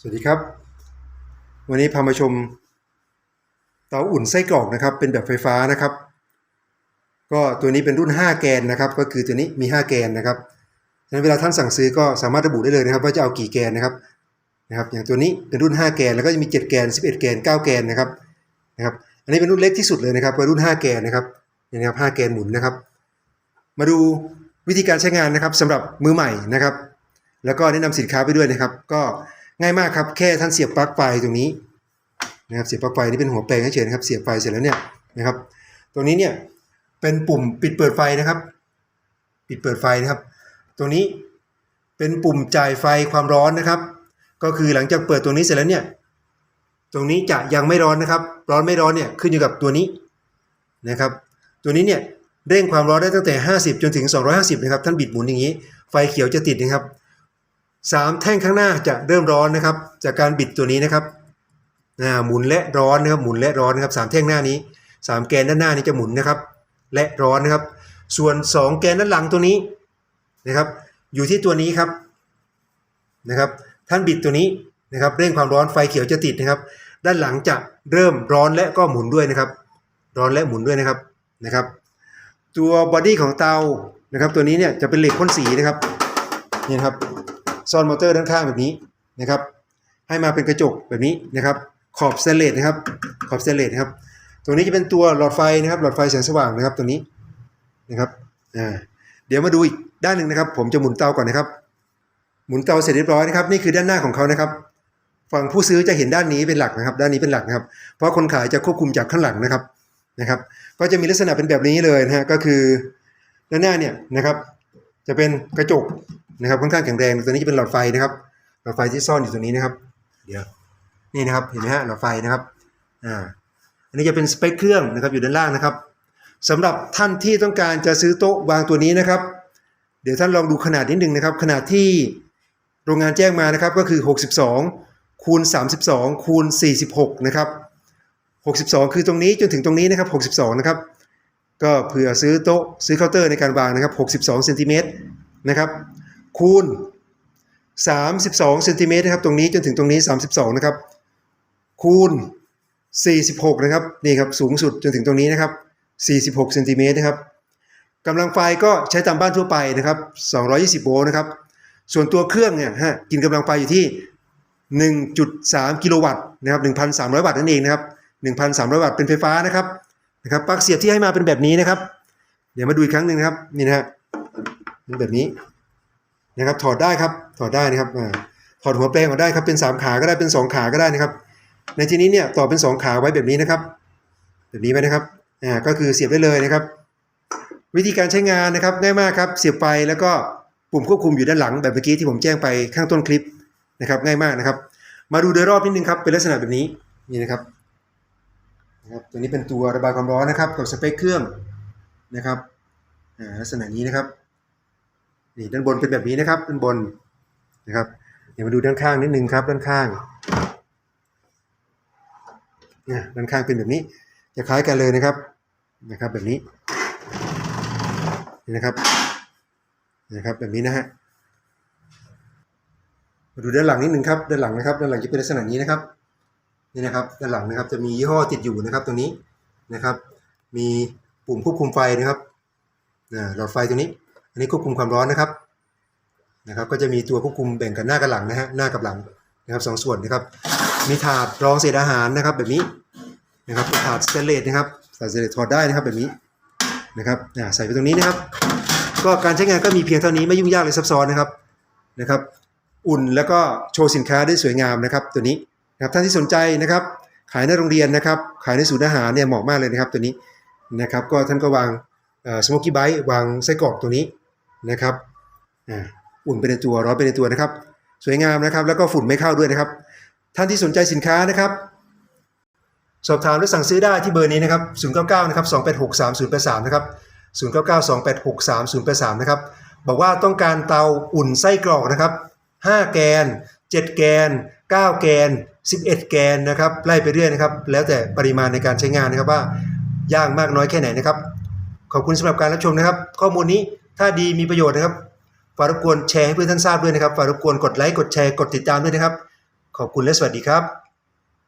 สวัสดีครับ วันนี้พามาชมเตาอุ่นไส้กรอกนะครับ เป็นแบบไฟฟ้านะครับ ก็ตัวนี้เป็นรุ่น 5 แกนนะครับ ก็คือตัวนี้มี 5 แกนนะครับฉะนั้นเวลาท่านสั่งซื้อก็สามารถระบุได้เลยนะครับ ว่าจะเอากี่แกนนะครับนะครับ อย่างตัวนี้เป็นรุ่น 5 แกนแล้วก็จะมี 7 แกน 11 แกน 9 แกนนะครับนะครับ อันนี้เป็นรุ่นเล็กที่สุดเลยนะครับเป็นรุ่น 5 แกนนะครับนี่นะครับ 5 แกนหมุนนะครับ มาดูวิธีการใช้งานนะครับสำหรับมือใหม่นะครับ แล้วก็แนะนำสินค้าไปด้วยนะครับ ก็ ง่ายมากครับแค่ท่านเสียบปลั๊กไฟตรงนี้นะครับเสียบปลั๊กไฟนี่เป็นหัวแปลงเฉยๆนะครับเสียบไฟเสร็จแล้วเนี่ยนะครับ ตรงนี้เนี่ยเป็นปุ่มปิดเปิดไฟนะครับ ปิดเปิดไฟนะครับ ตรงนี้เป็นปุ่มจ่ายไฟความร้อนนะครับ ก็คือหลังจากเปิดตรงนี้เสร็จแล้วเนี่ยตรงนี้จะยังไม่ร้อนนะครับ ร้อนไม่ร้อนเนี่ยขึ้นอยู่กับตัวนี้นะครับ ตัวนี้เนี่ยเร่งความร้อนได้ตั้งแต่ 50 จนถึง 250 นะครับ ท่านบิดหมุนอย่างนี้ ไฟเขียวจะติดนะครับ สามแท่งข้างหน้าจะเริ่มร้อนนะครับ จากการบิดตัวนี้นะครับหมุนและร้อนนะครับหมุนและร้อนนะครับสามแท่งหน้านี้สามแกนด้านหน้านี้จะหมุนนะครับ และร้อนนะครับ ส่วนสองแกนด้านหลังตัวนี้นะครับ อยู่ที่ตัวนี้ครับนะครับ ท่านบิดตัวนี้นะครับเร่งความร้อนไฟเขียวจะติดนะครับ ด้านหลังจะเริ่มร้อนและก็หมุนด้วยนะครับ ร้อนและหมุนด้วยนะครับนะครับ ตัวบอดี้ของเตานะครับ ตัวนี้เนี่ยจะเป็นเหล็กพ่นสีนะครับนี่นครับ ซ่อนมอเตอร์ด้านข้างแบบนี้นะครับ ให้มาเป็นกระจกแบบนี้นะครับ ขอบสเตนเลสนะครับ ขอบสเตนเลสนะครับตรงนี้จะเป็นตัวหลอดไฟนะครับ หลอดไฟแสงสว่างนะครับตัวนี้นะครับอ่าเดี๋ยวมาดูอีกด้านหนึ่งนะครับ ผมจะหมุนเตาก่อนนะครับ หมุนเตาเสร็จเรียบร้อยนะครับ นี่คือด้านหน้าของเขานะครับ ฝั่งผู้ซื้อจะเห็นด้านนี้เป็นหลักนะครับ ด้านนี้เป็นหลักนะครับ เพราะคนขายจะควบคุมจากข้างหลังนะครับนะครับ ก็จะมีลักษณะเป็นแบบนี้เลยนะฮะก็คือด้านหน้าเนี่ยนะครับ จะเป็นกระจก นะครับค่อนข้างแข็งแรงตัวนี้จะเป็นหลอดไฟนะครับ หลอดไฟที่ซ่อนอยู่ตรงนี้นะครับ เดี๋ยวนี่นะครับเห็นไหมฮะหลอดไฟนะครับอ่าอันนี้จะเป็นสเปคเครื่องนะครับอยู่ด้านล่างนะครับสำหรับท่านที่ต้องการจะซื้อโต๊ะวางตัวนี้นะครับ เดี๋ยวท่านลองดูขนาดนิดนึงนะครับ ขนาดที่โรงงานแจ้งมานะครับก็คือ 62คูณ32คูณ46นะครับ62 คือตรงนี้จนถึงตรงนี้นะครับ 62 นะครับ ก็เผื่อซื้อโต๊ะซื้อเคาน์เตอร์ในการวางนะครับ 62เซนติเมตรนะครับ คูณ 32เซนติเมตรนะครับตรงนี้จนถึงตรงนี้ 32 นะครับ คูณ 46 นะครับนี่ครับสูงสุดจนถึงตรงนี้นะครับ 46เซนติเมตรนะครับกำลังไฟก็ใช้ตามบ้านทั่วไปนะครับ 220 โวลต์นะครับ ส่วนตัวเครื่องเนี่ยฮะกินกำลังไฟอยู่ที่ 1.3 กิโลวัตต์นะครับ 1,300 วัตต์นั่นเองนะครับ 1,300 วัตต์เป็นไฟฟ้านะครับนะครับปลั๊กเสียบที่ให้มาเป็นแบบนี้นะครับ เดี๋ยวมาดูอีกครั้งหนึ่งนะครับนี่นะฮะเป็นแบบนี้ นะครับถอดได้ครับถอดได้นะครับอถอดหัวแปลงออกได้ครับเป็น 3 ขาก็ได้เป็น 2 ขาก็ได้นะครับ ในที่นี้เนี่ยต่อเป็น 2 ขาไว้แบบนี้นะครับ แบบนี้ไว้นะครับอ่าก็คือเสียบได้เลยนะครับ วิธีการใช้งานนะครับง่ายมากครับเสียบไปแล้วก็ปุ่มควบคุมอยู่ด้านหลังแบบเมื่อกี้ที่ผมแจ้งไปข้างต้นคลิปนะครับง่ายมากนะครับ มาดูโดยรอบนิดนึงครับเป็นลักษณะแบบนี้นี่นะครับนะครับตัวนี้เป็นตัวระบายความร้อนนะครับกับสเปคเครื่องนะครับอ่าลักษณะนี้นะครับ นี่ด้านบนเป็นแบบนี้นะครับด้านบนนะครับเดี๋ยวมาดูด้านข้างนิดนึงครับด้านข้างเนี่ยด้านข้างเป็นแบบนี้ จะคล้ายกันเลยนะครับนะครับแบบนี้นี่นะครับนะครับแบบนี้นะฮะมาดูด้านหลังนิดนึงครับด้านหลังนะครับด้านหลังจะเป็นลักษณะนี้นะครับนี่นะครับด้านหลังนะครับจะมียี่ห้อติดอยู่นะครับตรงนี้นะครับ มีปุ่มควบคุมไฟนะครับอ่าหลอดไฟตรงนี้ นนี้ควบคุมความร้อนนะครับนะครับ ก็จะมีตัวควบคุมแบ่งกันหน้ากับหลังนะฮะหน้ากับหลังนะครับสองส่วนนะครับ มีถาดรองเศษอาหารนะครับ แบบนี้นะครับเป็นถาดสเตนเลสนะครับถาดสเตนเลสถอดได้นะครับแบบนี้นะครับอ่าใส่ไปตรงนี้นะครับ ก็การใช้งานก็มีเพียงเท่านี้ไม่ยุ่งยากเลยซับซ้อนนะครับนะครับ อุ่นแล้วก็โชว์สินค้าได้สวยงามนะครับ ตัวนี้นะครับท่านที่สนใจนะครับ ขายในโรงเรียนนะครับ ขายในศูนย์อาหารเนี่ยเหมาะมากเลยนะครับตัวนี้นะครับ ก็ท่านก็วางสโมกี้ไบต์วางไส้กรอกตัวนี้ นะครับอุ่นไปในตัวร้อนไปในตัวนะครับ สวยงามนะครับ แล้วก็ฝุ่นไม่เข้าด้วยนะครับ ท่านที่สนใจสินค้านะครับ สอบถามหรือสั่งซื้อได้ที่เบอร์นี้นะครับ 099 นะครับ 2863083 นะครับ 099 2863083 นะครับ บอกว่าต้องการเตาอุ่นไส้กรอกนะครับ 5 แกน 7 แกน 9 แกน 11 แกนนะครับ ไล่ไปเรื่อยนะครับ แล้วแต่ปริมาณในการใช้งานนะครับว่าย่างมากน้อยแค่ไหนนะครับ ขอบคุณสำหรับการรับชมนะครับ ข้อมูลนี้ ถ้าดีมีประโยชน์นะครับฝากรบกวนแชร์ให้เพื่อนท่านทราบด้วยนะครับฝากรบกวนกดไลค์กดแชร์กดติดตามด้วยนะครับ ขอบคุณและสวัสดีครับ